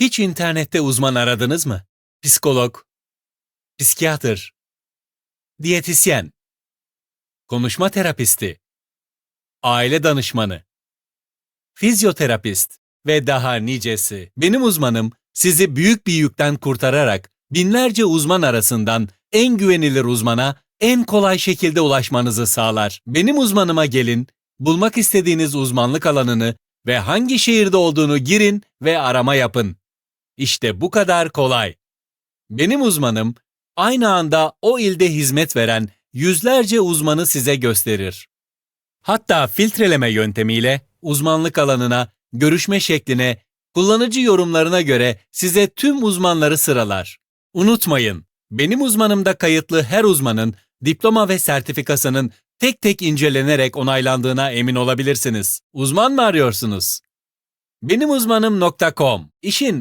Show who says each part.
Speaker 1: Hiç internette uzman aradınız mı? Psikolog, psikiyatr, diyetisyen, konuşma terapisti, aile danışmanı, fizyoterapist ve daha nicesi. Benim uzmanım sizi büyük bir yükten kurtararak binlerce uzman arasından en güvenilir uzmana en kolay şekilde ulaşmanızı sağlar. Benim uzmanıma gelin, bulmak istediğiniz uzmanlık alanını ve hangi şehirde olduğunu girin ve arama yapın. İşte bu kadar kolay. Benim uzmanım aynı anda o ilde hizmet veren yüzlerce uzmanı size gösterir. Hatta filtreleme yöntemiyle uzmanlık alanına, görüşme şekline, kullanıcı yorumlarına göre size tüm uzmanları sıralar. Unutmayın, benim uzmanımda kayıtlı her uzmanın diploma ve sertifikasının tek tek incelenerek onaylandığına emin olabilirsiniz. Uzman mı arıyorsunuz? Benimuzmanım.com İşin